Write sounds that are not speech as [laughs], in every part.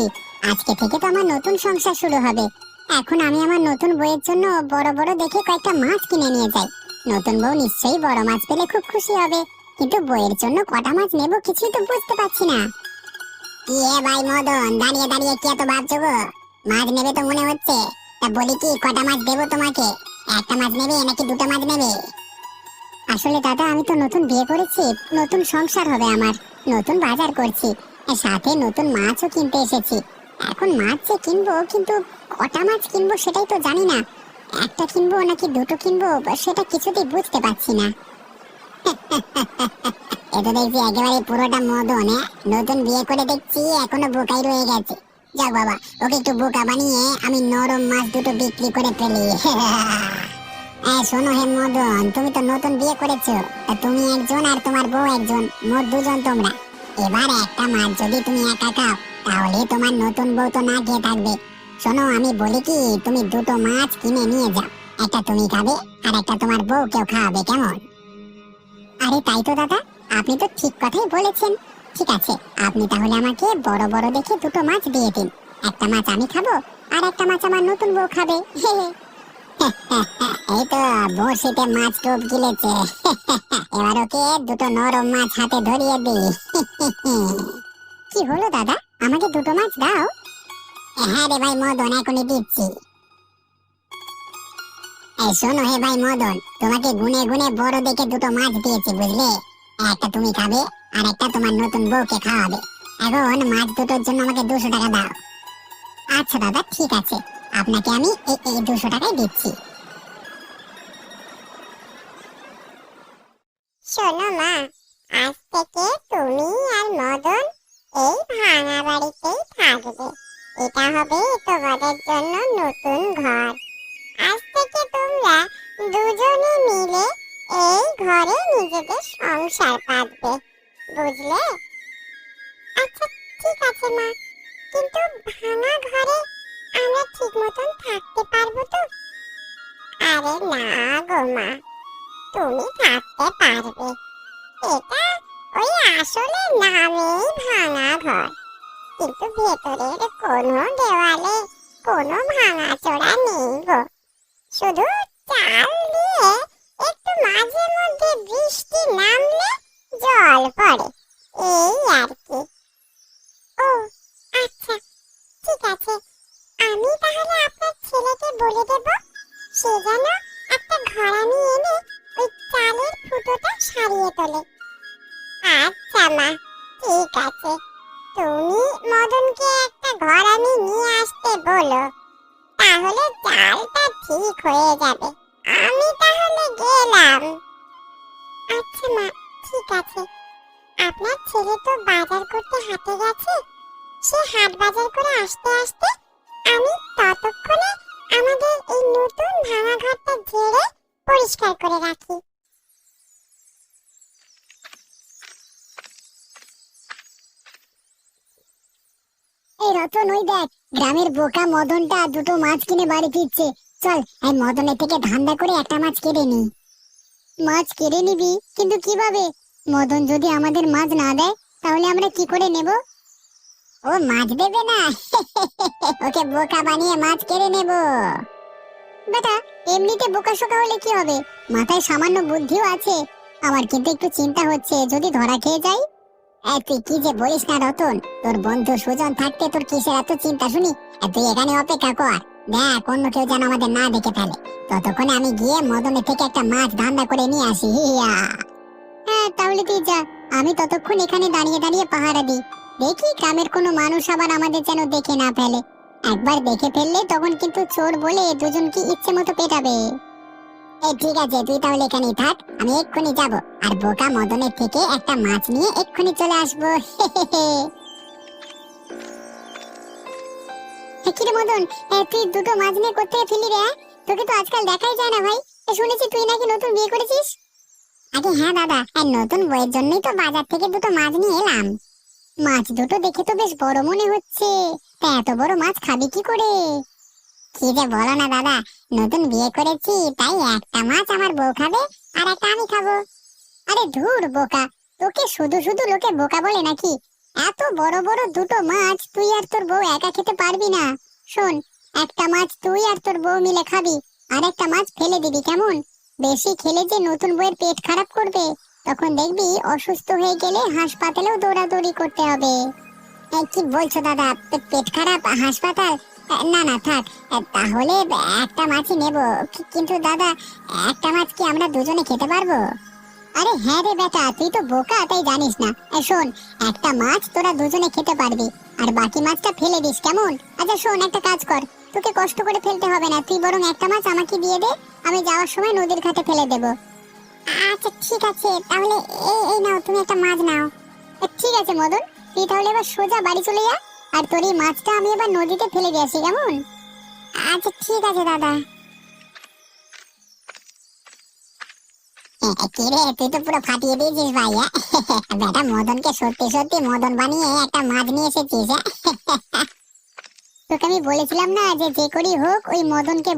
করেছি আজকে থেকে তো আমার নতুন সংসার শুরু হবে। এখন আমি আমার নতুন বইয়ের জন্য বড় বড় দেখে কয়েকটা মাছ কিনে নিয়ে যাই। নতুন বউ নিশ্চয়ই বড় মাছ পেলে খুব খুশি হবে। কিন্তু বইয়ের জন্য কটা মাছ নেব কিছুই তো বুঝতে পারছি না। ভাই মদন, দাঁড়িয়ে দাঁড়িয়ে কি এত ভাবছ গো? মাছ নেবে তো মনে হচ্ছে। তা বলি কি, কটা মাছ দেবো তোমাকে? একটা মাছ নেবে নাকি দুটো মাছ নেবে? আসলে দাদা, আমি তো নতুন বিয়ে করেছি, নতুন সংসার হবে আমার। নতুন বাজার করছি। সাথে নতুন মাছও কিনতে এসেছি। এখন মাছ যে কিনবো, কিন্তু কটা মাছ কিনবো সেটাই তো জানি না। একটা কিনবো নাকি দুটো কিনবো, সেটা কিছুতেই বুঝতে পারছি না। [laughs] এটা দেখছি একেবারে পুরোটা মদন হ্যাঁ? নতুন বিয়ে করে দেখছি, এখনও বোকাই রয়ে গেছে। যাক বাবা, ওকে একটু বোকা বানিয়ে আমি নরম মাছ দুটো বিক্রি করে ফেলি। [laughs] হ্যাঁ শোনো হে মদন, তুমি তো নতুন বিয়ে করেছ। তুমি একজন আর তোমার বউ একজন, মোট দুজন তোমরা। এবার একটা মাছ যদি তুমি একা খাও তাহলে তোমার নতুন বউ তো না খেয়ে থাকবে। শোনো, আমি বলি কি, তুমি দুটো মাছ কিনে নিয়ে যাও। একটা তুমি খাবে, আর একটা তোমার বউ কেউ খাওয়াবে, কেমন? আরে, তাই তো দাদা, আপনি তো ঠিক কথাই বলেছেন। ঠিক আছে, আপনি তাহলে আমাকে বড় বড় দেখে দুটো মাছ দিয়ে দিন। একটা মাছ আমি খাব, আর একটা মাছ আমার নতুন বউ খাবে। [laughs] এই তো বড়শিতে মাছ টোপ গিলেছে। [laughs] এবার ওকে দুটো নরম মাছ হাতে ধরিয়ে দি [laughs] কি হলো, দাদা? আমাকে দুটো মাছ দাও। হ্যাঁ রে ভাই, মদন, এখনই দিচ্ছি। এই শোনো হে ভাই, মদন, তোমাকে গুনে গুনে বড় দেখে দুটো মাছ দিয়েছি, বুঝলে? একটা তুমি খাবে, আর একটা তোমার নতুন বউকে খাওয়াবে। এখন মাছ দুটোর জন্য আমাকে দুশো টাকা দাও। আচ্ছা দাদা, ঠিক আছে। আপনাকে আমি এই দুশো টাকাই দিচ্ছি। শোনো মা, আজ থেকে তুমি আর মদন এই ভাঙা বাড়িতেই থাকবে। এটা হবে তোমাদের জন্য নতুন ঘর। আজ থেকে তোমরা দুজনে মিলে এই ঘরে নিজেদের সংসার পাতবে, বুঝলে? আচ্ছা ঠিক আছে মা, কিন্তু ভাঙা ঘরে আমরা ঠিক মতন থাকতে পারব তো? আরে না গো মা, তুমি থাকতে পারবে। এটা ওই আসলে নামেই ভাঙা ঘর। কিন্তু ভেতরের কোনো দেওয়ালে কোনো ভাঙা চোরা নেই গো। শুধু চাল দিয়ে একটু মাঝে মধ্যে ঠিক হয়ে যাবে। আমি তাহলে গেলাম। আচ্ছা মা, ঠিক আছে। আপনার ছেলে তো বাজার করতে হাটে গেছে। সে হাট বাজার করে আসতে আসতে আমি ততক্ষণে আমাদের এই নতুন ভাঙা ঘরটা ঝেড়ে পরিষ্কার করে রাখি। এই রতন, ওই দেখ, গ্রামের বোকা মদনটা দুটো মাছ কিনে বাড়ি ফিরছে। চল, এই মদনের থেকে ধান্দা করে একটা মাছ কেড়ে নি মাছ কেড়ে নিবি? কিন্তু কীভাবে? মদন যদি আমাদের মাছ না দেয়, তাহলে আমরা কি করে নেব? ও, মাছ দেবে না। [laughs] ওকে বোকা বানিয়ে মাছ কেড়ে নেব। বেটা, এমনিতে বোকা শোকা হলে কি হবে? মাথায় সামান্য বুদ্ধিও আছে। আমার কিন্তু একটু চিন্তা হচ্ছে, যদি ধরা খেয়ে যাই? তুই কি যে বলিস না রতন? তোর বন্ধু সুজন থাকতে তোর কিসের এত চিন্তা শুনি? তুই এখানে অপেক্ষা কর। দেখ, অন্য কেউ যেন আমাদের না দেখে ফেলে। ততক্ষণে আমি গিয়ে মদনের থেকে একটা মাছ ধান্দা করে নিয়ে আসি হিয়া, তাহলে তুই যা। আমি ততক্ষণ এখানে দাঁড়িয়ে দাঁড়িয়ে পাহারা দিই। দেখি গ্রামের কোনো মানুষ আবার আমাদের যেন দেখে না ফেলে। একবার দেখে ফেললে তখন কিন্তু চোর বলে দুজনকে ইচ্ছে মতো পেটাবে। এই ঠিক আছে, তুই তাহলে এখানেই থাক, আমি এক্ষুনি যাব। আর বোকা মদনের থেকে একটা মাছ নিয়ে এক্ষুনি চলে আসব কিরে মদন তুই দুটো মাছ নিয়ে কোথায় ফেলি রে? তোকে তো আজকাল দেখাই যায় না ভাই। শুনেছি তুই নাকি নতুন বিয়ে করেছিস? আগে হ্যাঁ দাদা আর নতুন বইয়ের জন্যই তো বাজার থেকে দুটো মাছ নিয়ে এলাম। মাছ দুটো দেখে তো বেশ বড় মনে হচ্ছে। তা এত বড় মাছ খাবি কি করে? কি যে বলো না দাদা, নতুন বিয়ে করেছি, তাই একটা মাছ আমার বউ খাবে আর একটা আমি খাব। আরে ধুর বোকা, তোকে শুধু শুধু লোকে বোকা বলে নাকি? এত বড় বড় দুটো মাছ তুই আর তোর বউ একা খেতে পারবি না। শোন, একটা মাছ তুই আর তোর বউ মিলে খাবি, আর একটা মাছ ফেলে দিবি, কেমন? বেশি খেলে যে নতুন বউয়ের পেট খারাপ করবে, তখন দেখবি অসুস্থ হয়ে গেলে হাসপাতালেও দৌড়াদৌড়ি করতে হবে। কি বলছো দাদা, পেট খারাপ, হাসপাতাল? না না, থাক তাহলে একটা মাছই নেব। কিন্তু দাদা, একটা মাছ কি আমরা দুজনে খেতে পারব? আরে হ্যাঁ রে বেটা, তুই তো বোকা, তাই জানিস না। শোন, একটা মাছ তোরা দুজনে খেতে পারবি, আর বাকি মাছটা ফেলে দিস, কেমন? আচ্ছা শোন, একটা কাজ কর, তোকে কষ্ট করে ফেলতে হবে না, তুই বরং একটা মাছ আমাকে দিয়ে দে, আমি যাওয়ার সময় নদীর ঘাটে ফেলে দেব। আচ্ছা ঠিক আছে, তাহলে এই এই নাও, তুমি একটা মাছ নাও। ঠিক আছে, মদন, তুই তাহলে এবার সোজা বাড়ি চলে যা, আর তোর এই মাছটা আমি এবার নদীতে ফেলে দিয়ে আসি, কেমন? আচ্ছা ঠিক আছে, দাদা। হ্যাঁ? [laughs] একটা মাছ নিয়ে হ্যাঁ? [laughs] বলেছিলাম না যে মদনকে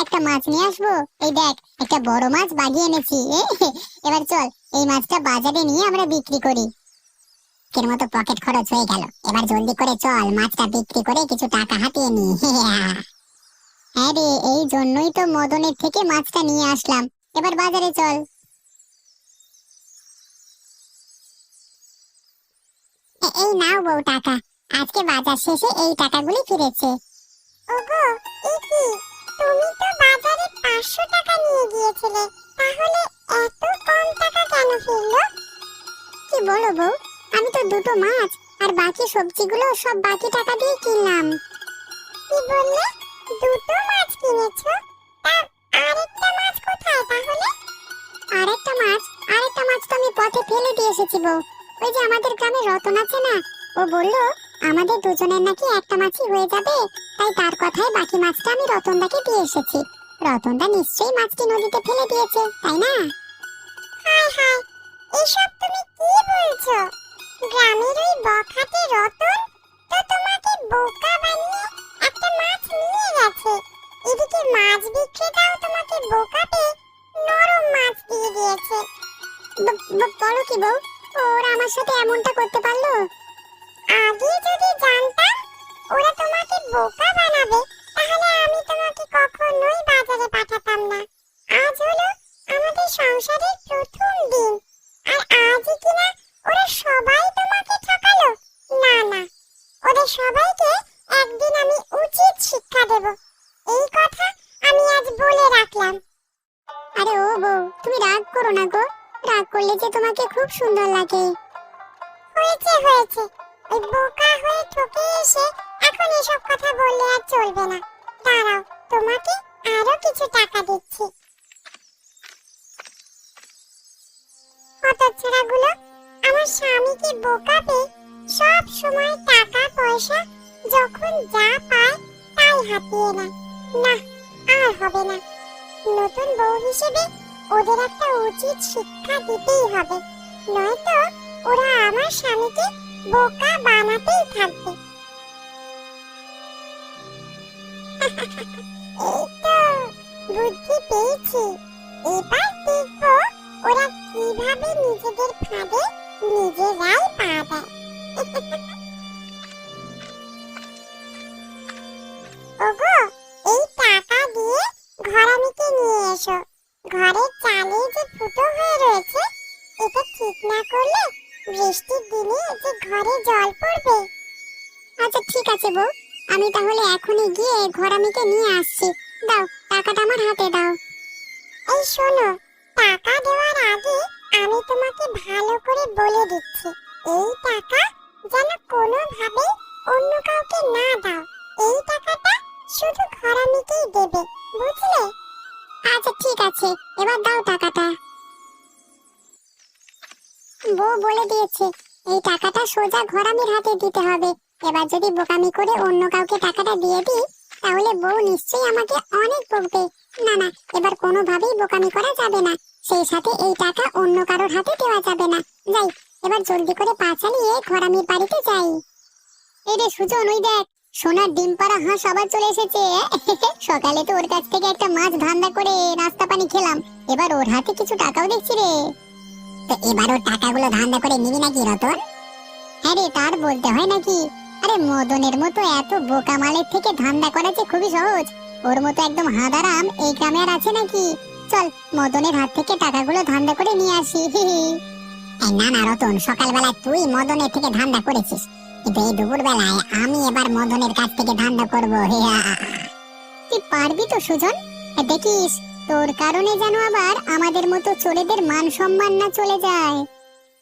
একটা মাছ নিয়ে আসব। মাছ [laughs] এবার চল, এই মাছটা বাজারে নিয়ে আমরা বিক্রি করি। কের মতো পকেট খরচ হয়ে গেল। এবার জলদি করে চল, মাছটা বিক্রি করে কিছু টাকা হাতিয়ে নি হ্যাঁ রে, এই জন্যই তো মদনের থেকে মাছটা নিয়ে আসলাম। এবার বাজারে চল। এই নাও বউ টাকা। আজকে বাজার শেষে এই টাকাগুলি ফিরেছে। ওগো এ কি? তুমি তো বাজারে পাঁচশো টাকা নিয়ে গিয়েছিলে। তাহলে এত কম টাকা কেন ফিরলো? কি বলো বউ? আমি তো দুটো মাছ আর বাকি সবজিগুলো সব বাকি টাকা দিয়ে কিনলাম। কি বললে? দুটো মাছ কিনেছো? তার আরেকটা মাছ কোথায় তাহলে। আরেকটা মাছ আরেকটা মাছ তো আমি পথে ফেলে দিয়ে এসেছি বউ। ওই যে আমাদের গ্রামে রতন আছে না, ও বলল, আমাদের দুজনের নাকি একটা মাছই হয়ে যাবে, তাই তার কথায় বাকি মাছটা আমি রতনদাকে দিয়ে এসেছি। রতনদা নিশ্চয়ই মাছটি নদীতে ফেলে দিয়েছে, তাই না? হায় হায়, এসব তুমি কি বলছো? গ্রামের ওই বখাটে রতন তো তোমাকে বোকা বানিয়ে একটা মাছ নিয়ে গেছে। এদিকে মাছ বিক্রেতাও তোমাকে বোকা পেয়ে নরম মাছ দিয়ে দিয়েছে। বলো কি বউ, ওরা আমার সাথে এমনটা করতে পারল? আগে যদি জানতাম, ওরা তোমাকে বোকা খুব সুন্দর লাগে। হয়েছে হয়েছে। ওই বোকা হয়ে ঠকে এসে এখন এসব কথা বললে আর চলবে না। দাঁড়াও, তোমাকে আরও কিছু টাকা দিচ্ছি। আমার স্বামীকে বোকা পেয়ে সব সময় টাকা, পয়সা যখন যা পায় তাই হাতিয়ে না, আর হবে না। নতুন বউ হিসেবে ওদের একটা উচিত শিক্ষা দিতেই হবে। নয়তো ওরা আমার স্বামীকে বোকা বানাতেই থাকবে। এই তো বুদ্ধি পেয়েছি। এবার দেখব ওরা কীভাবে নিজেদের ফাঁদে নিজেরাই পা দেয়। ওগো ঘরে জল পড়বে। আচ্ছা ঠিক আছে বউ। আমি তাহলে এখনই গিয়ে ঘরামিকে নিয়ে আসছি। দাও, টাকাটা আমার হাতে দাও। এই শোনো, টাকা দেওয়ার আগে আমি তোমাকে ভালো করে বলে দিচ্ছি। এই টাকা যেন কোনোভাবে অন্য কাউকে না দাও। এই টাকাটা শুধু ঘরামিকেই দেবে, বুঝলে? আচ্ছা ঠিক আছে, এবার দাও টাকাটা। বউ বলে দিয়েছে এই টাকাটা সোজা ঘরামির হাতে দিতে হবে। এবার যদি বোকামি করে অন্য কাউকে টাকাটা দিয়ে দিই, তাহলে বউ নিশ্চয়ই আমাকে অনেক বকবে। না না, এবার কোনোভাবেই বোকামি করা যাবে না। সেই সাথে এই টাকা অন্য কারোর হাতে দেওয়া যাবে না। যাই, এবার জলদি করে পা চালিয়ে ঘরামির বাড়িতে যাই। এই রে সুজন, ওই দেখ, সোনার ডিম পাড়া হাঁস আবার চলে এসেছে। [laughs] সকালে তো ওর কাছ থেকে একটা মাছ ধান্দা করে নাস্তা পানি খেলাম। এবার ওর হাতে কিছু টাকাও দেখছি রে। তো এবার ওর টাকাগুলো ধান্দা করে নিবি নাকি রতন? হ্যাঁ রে তার বলতে হয় নাকি? আরে মদনের মতো এত বোকা মালের থেকে ধান্দা করা যে খুবই সহজ। ওর মতো একদম এই গ্রামে আর আছে নাকি? চল, মদনের হাত থেকে টাকাগুলো ধান্দা করে নিয়ে আসি না না রতন, সকালবেলা তুই মদনের থেকে ধান্দা করেছিস। কিন্তু এই দুপুর বেলায় আমি এবার মদনের কাছ থেকে ধান্দা করব। তুই পারবি তো, সুজন? দেখিস তোর কারণে যেন আবার আমাদের মতো চোরেদের মান সম্মান না চলে যায়।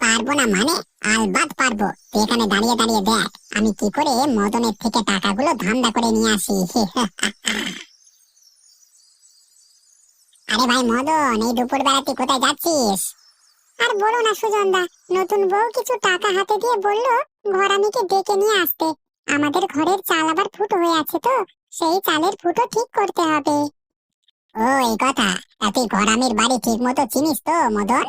পারব না মানে আলবাদ পারব। এখানে দাঁড়িয়ে দাঁড়িয়ে দেখ, আমি কি করে মদনের থেকে টাকাগুলো ধান্দা করে নিয়ে আসি। [laughs] আরে ভাই মদন, এই দুপুর বেলা তুই কোথায় যাচ্ছিস? আর বলো না সুজনদা, নতুন বউ কিছু টাকা হাতে দিয়ে বলল ঘরামিকে ডেকে নিয়ে আসতে। আমাদের ঘরের চাল আবার ফুটো হয়ে আছে তো, সেই চালের ফুটো ঠিক করতে হবে। ও, এই কথা। তুই ঘরামির বাড়ি ঠিক মতো চিনিস তো, মদন?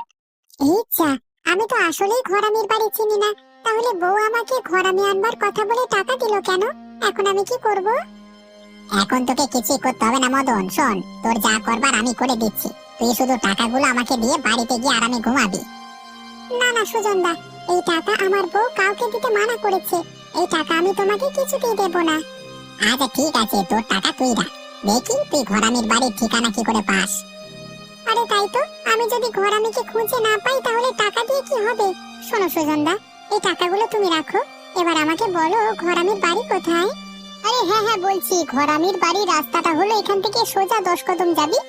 ইচ্ছা আমি তো আসলেই ঘরামির বাড়ি চিনি না। তাহলে বউ আমাকে ঘরামি আনবার কথা বলে টাকা দিল কেন? এখন আমি কি করব? এখন তোকে কিছুই করতে হবে না, মদন। শোন, তোর যা করবার আমি করে দিচ্ছি। তুই শুধু টাকাগুলো আমাকে দিয়ে বাড়িতে গিয়ে আরামে ঘুমাবি। না না, সুজনদা, এই টাকা আমার বউ কাউকে দিতে মানা করেছে। এই টাকা আমি তোমাকে কিছুতেই দেব না। আচ্ছা ঠিক আছে, তোর টাকা তুই রাখ। দেখি, তুই ঘরামির বাড়ির ঠিকানা কি করে পাস? আরে তাই তো, আমি যদি ঘরামিকে খুঁজে না পাই, তাহলে টাকা দিয়ে কি হবে? শোনো সুজনদা, এই টাকাগুলো তুমি রাখো। এবার আমাকে বলো ঘরামির বাড়ি কোথায়? আরে হ্যাঁ হ্যাঁ বলছি ঘরামির বাড়ির রাস্তাটা হলো এখান থেকে সোজা দশ কদম যাবি।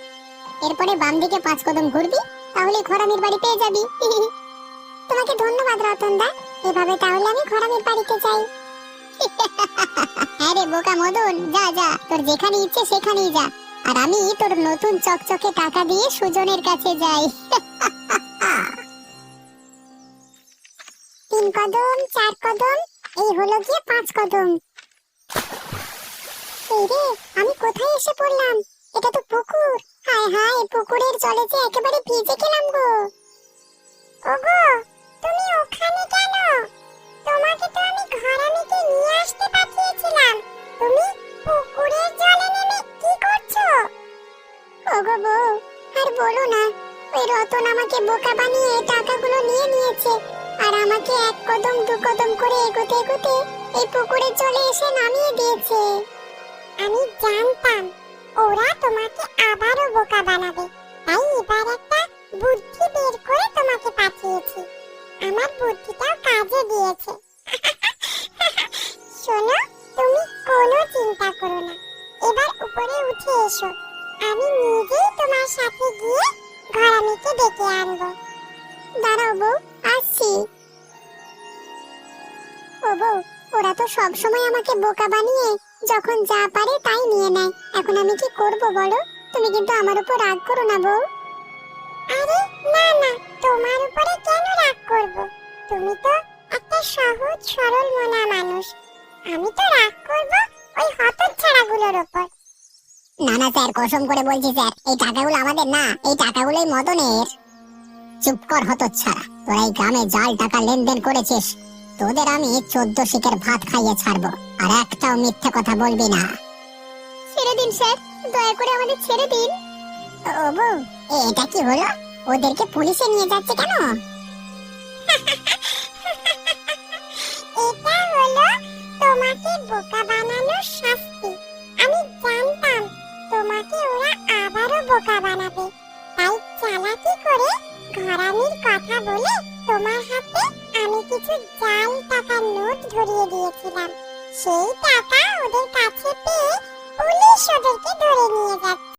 এরপরে বাম দিকে পাঁচ কদম ঘুরবি, তাহলে ঘরামির বাড়ি পেয়ে যাবি। তোমাকে ধন্যবাদ, রতনদা। এভাবে তাহলে আমি ঘরামির বাড়িতে যাই। [laughs] আরে বোকা মদন, যা যা, তোর যেখানে ইচ্ছে সেখানেই যা। আর আমি তোর নতুন চকচকে টাকা দিয়ে সুজনের কাছে যাই। তিন কদম, চার কদম, এই হলো গিয়ে পাঁচ কদম। এই রে, আমি কোথায় এসে পড়লাম? এটা তো পুকুর। হায় হায়, পুকুরের জলে যে একেবারে ভিজে গেলাম গো। ওগো, তুমি ওখানে কেন? তোমাকে তো আমি ঘরামিকে নিয়ে আসতে পাঠিয়েছিলাম। তুমি পুকুরের জলে নেমে কি করছ? ওগো বউ, আর বলো না, ওই রতন আমাকে বোকা বানিয়ে টাকাগুলো নিয়ে নিয়েছে, আর আমাকে এক কদম, দু কদম করে এগোতে এগোতে এই পুকুরের জলে এসে নামিয়ে দিয়েছে। আমি জানতাম, ওরা তোমাকে আবারও বোকা বানাবে, তাই এবার একটা বুদ্ধি বের করে তোমাকে পাঠিয়েছি। আমার বুদ্ধিটাও কাজে দিয়েছে। [laughs] শোনো, তুমি কোনো চিন্তা করো না। এবার উপরে উঠে এসো। আমি নিজেই তোমার সাথে গিয়ে ঘরামিকে ডেকে দাঁড়াও বউ, আসছি। ও বউ, ওরা তো সব সময় আমাকে বোকা বানিয়ে যখন যা পারে তাই নিয়ে নেয়। এখন আমি কি করব বলো? তুমি কিন্তু আমার উপর রাগ করো না বউ। আরে, না না, তোমার উপরে কেন রাগ করব। তুমি তো একটা সহজ সরল মনা মানুষ। আমি তো রাগ করব ওই হতচ্ছাড়াগুলোর উপর না না স্যার কসম করে বলছি স্যার এই টাকাগুলো আমাদের না এই টাকাগুলোই মদনের। চুপ কর হতচ্ছাড়া তোরা এই গ্রামে জাল টাকা লেনদেন করেছিস। তোদের আমি চোদ্দ শিকের ভাত খাইয়ে ছাড়বো আর একটাও মিথ্যে কথা বলবি না। ছেড়ে দিন স্যার দয়া করে আমাদের ছেড়ে দিন। ও বউ এটা কি হলো? ওদেরকে পুলিশে নিয়ে যাচ্ছে কেন? বোকা বানানোর শাস্তি। আমি জানতাম তোমাকে ওরা আবারও বোকা বানাবে। তাই চালাকি করে ঘরামির কথা বলে তোমার হাতে আমি কিছু জাল টাকার নোট ধরিয়ে দিয়েছিলাম। সেই টাকা ওদের কাছে পেয়ে পুলিশ ওদেরকে ধরে নিয়ে যাচ্ছে।